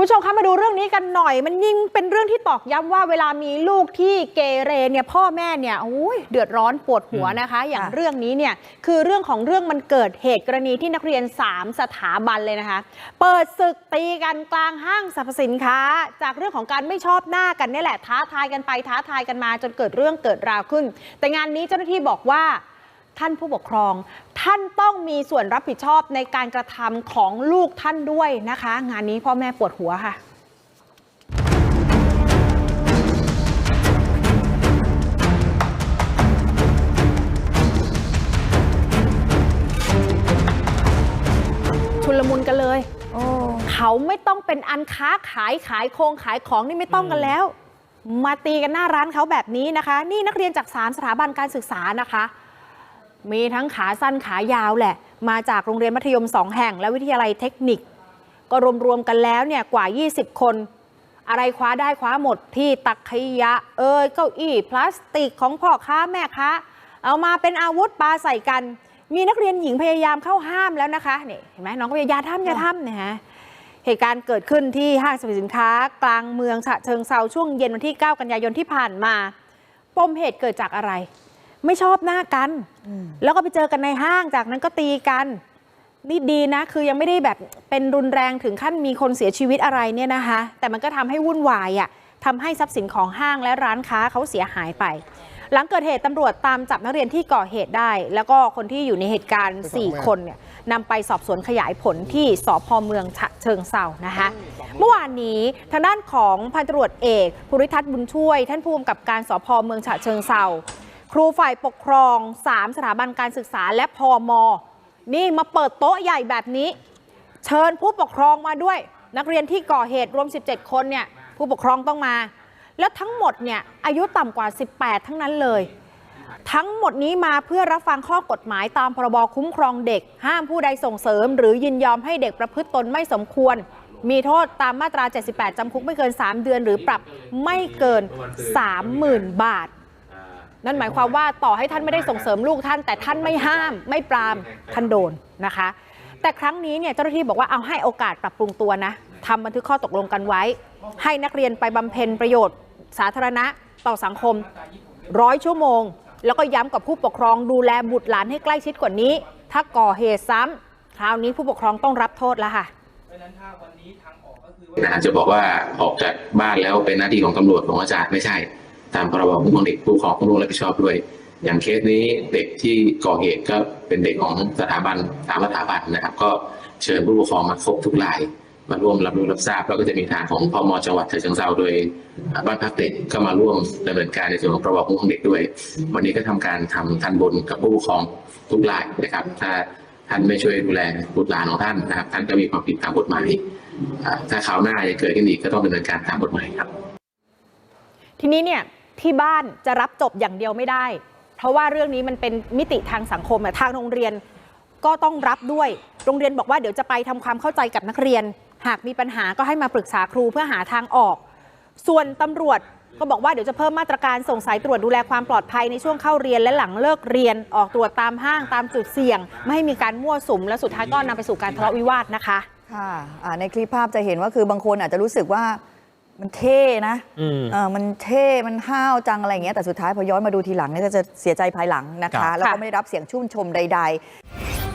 คุณผู้ชมคะมาดูเรื่องนี้กันหน่อย มันยิ่งเป็นเรื่องที่ตอกย้ำว่าเวลามีลูกที่เกเรเนี่ยพ่อแม่เนี่ยโอ้ยเดือดร้อนปวดหัวนะคะ อย่างค่ะเรื่องนี้เนี่ยคือเรื่องของเรื่องมันเกิดเหตุกรณีที่นักเรียน 3 สถาบันเลยนะคะ เปิดศึกตีกันกลางห้างสรรพสินค้า จากเรื่องของการไม่ชอบหน้ากันนี่แหละท้าทายกันไปท้าทายกันมาจนเกิดเรื่องเกิดราวขึ้น แต่งานนี้เจ้าหน้าที่บอกว่าท่านผู้ปกครอง ท่านต้องมีส่วนรับผิดชอบในการกระทำของลูกท่านด้วยนะคะ งานนี้พ่อแม่ปวดหัวค่ะชุลมุนกันเลยโอ้เขาไม่ต้องเป็นอันค้าขายขายโครงขายของนี่ไม่ต้องกันแล้ว มาตีกันหน้าร้านเขาแบบนี้นะคะ นี่นักเรียนจากสามสถาบันการศึกษานะคะ มีทั้งขาสั้นขายาวแหละ มาจากโรงเรียนมัธยมสองแห่ง และวิทยาลัยเทคนิค ก็รวมๆกันแล้วเนี่ยกว่า 20 คน อะไรคว้าได้คว้าหมดที่ตักขยะเอ่ยเก้าอี้พลาสติกของพ่อค้าแม่ค้าเอามาเป็นอาวุธปาใส่กัน มีนักเรียนหญิงพยายามเข้าห้ามแล้วนะคะนี่เห็นไหมน้องก็พยายามทำอย่าทำนะฮะเหตุการณ์เกิดขึ้นที่ห้างสรรพสินค้า กลางเมืองฉะเชิงเซาช่วงเย็นวันที่ 9 กันยายนที่ผ่านมา ปมเหตุเกิดจากอะไร ไม่ชอบหน้ากัน แล้วก็ไปเจอกันในห้างจากนั้นก็ตีกันนี่ดีนะ คือยังไม่ได้แบบเป็นรุนแรงถึงขั้นมีคนเสียชีวิตอะไรเนี่ยนะคะ แต่มันก็ทำให้วุ่นวายอะ่ะทำให้ทรัพย์สินของห้างและร้านค้าเขาเสียหายไป หลังเกิดเหตุตำรวจตามจับนักเรียนที่ก่อเหตุได้ แล้วก็คนที่อยู่ในเหตุการณ์ 4 คนเนี่ยนำไปสอบสวนขยายผลที่สพเมืองฉะเชิงเซานะคะเมื่อวานนี้ทางด้านของพันตำรวจเอกภูริทัศน์บุญช่วย ท่านผู้กำกับการสพเมืองฉะเชิงเซา ครูฝ่ายปกครอง 3 สถาบันการศึกษาและพอมนี่มาเปิดโต๊ะใหญ่แบบนี้ เชิญผู้ปกครองมาด้วย นักเรียนที่ก่อเหตุรวม 17 คนเนี่ยผู้ปกครองต้องมา แล้วทั้งหมดเนี่ยอายุต่ำกว่า 18 ทั้งนั้นเลย ทั้งหมดนี้มาเพื่อรับฟังข้อกฎหมายตามพรบคุ้มครองเด็ก ห้ามผู้ใดส่งเสริม หรือยินยอมให้เด็กประพฤติตนไม่สมควรมีโทษตามมาตรา 78 จำคุกไม่เกิน 3 เดือน หรือปรับไม่เกิน 30,000 บาท นั่นหมายความว่าต่อให้ท่านไม่ได้ส่งเสริมลูกท่าน แต่ท่านไม่ห้าม ไม่ปรามท่านโดนนะคะ แต่ครั้งนี้เนี่ยเจ้าหน้าที่บอกว่าเอาให้โอกาสปรับปรุงตัวนะทำบันทึกข้อตกลงกันไว้ ให้นักเรียนไปบำเพ็ญประโยชน์ สาธารณะต่อสังคมร้อยชั่วโมง แล้วก็ย้ำกับผู้ปกครองดูแลบุตรหลานให้ใกล้ชิดกว่านี้ ถ้าก่อเหตุซ้ำคราวนี้ผู้ปกครองต้องรับโทษแล้วค่ะอาจจะบอกว่าออกจากบ้านแล้วเป็นหน้าที่ของตำรวจของอาจารย์ไม่ใช่ ตามพรบคุ้มครองเด็กผู้ปกครองต้องร่วมรับผิดชอบด้วย อย่างเคสนี้เด็กที่ก่อเหตุก็เป็นเด็กของสถาบันสามสถาบันนะครับ ก็เชิญผู้ปกครองมาครบทุกรายมาร่วมรับรู้รับทราบแล้วก็จะมีทางของพมจังหวัดฉะเชิงเทราโดยบ้านพักเด็กก็มาร่วมดำเนินการในส่วนของพรบคุ้มครองเด็กด้วย วันนี้ก็ทำการทำทันบนกับผู้ปกครองทุกรายนะครับ ถ้าท่านไม่ช่วยดูแลบุตรหลานของท่านนะครับ ท่านก็มีความผิดตามกฎหมายอ่ถ้าคราวหน้าจะเกิดขึ้นอีกก็ต้องดำเนินการตามกฎหมายครับ ทีนี้เนี่ย ที่บ้านจะรับจบอย่างเดียวไม่ได้ เพราะว่าเรื่องนี้มันเป็นมิติทางสังคมทางโรงเรียนก็ต้องรับด้วย โรงเรียนบอกว่าเดี๋ยวจะไปทำความเข้าใจกับนักเรียน หากมีปัญหาก็ให้มาปรึกษาครูเพื่อหาทางออก ส่วนตำรวจก็บอกว่าเดี๋ยวจะเพิ่มมาตรการส่งสายตรวจดูแลความปลอดภัยในช่วงเข้าเรียนและหลังเลิกเรียนออกตรวจตามห้างตามจุดเสี่ยง ไม่ให้มีการมั่วสุมและสุดท้ายก็นำไปสู่การทะเลาะวิวาทนะคะ ค่ะในคลิปภาพจะเห็นว่าคือบางคนอาจจะรู้สึกว่า มันเท่นะอืมเออมันเท่มันห้าวจังอะไรอย่างเงี้ยแต่สุดท้ายพอย้อนมาดูทีหลังเนี่ยก็จะเสียใจภายหลังนะครัคะบแล้วก็ค่ะไม่ได้รับเสียงชุ่มชมใด ๆ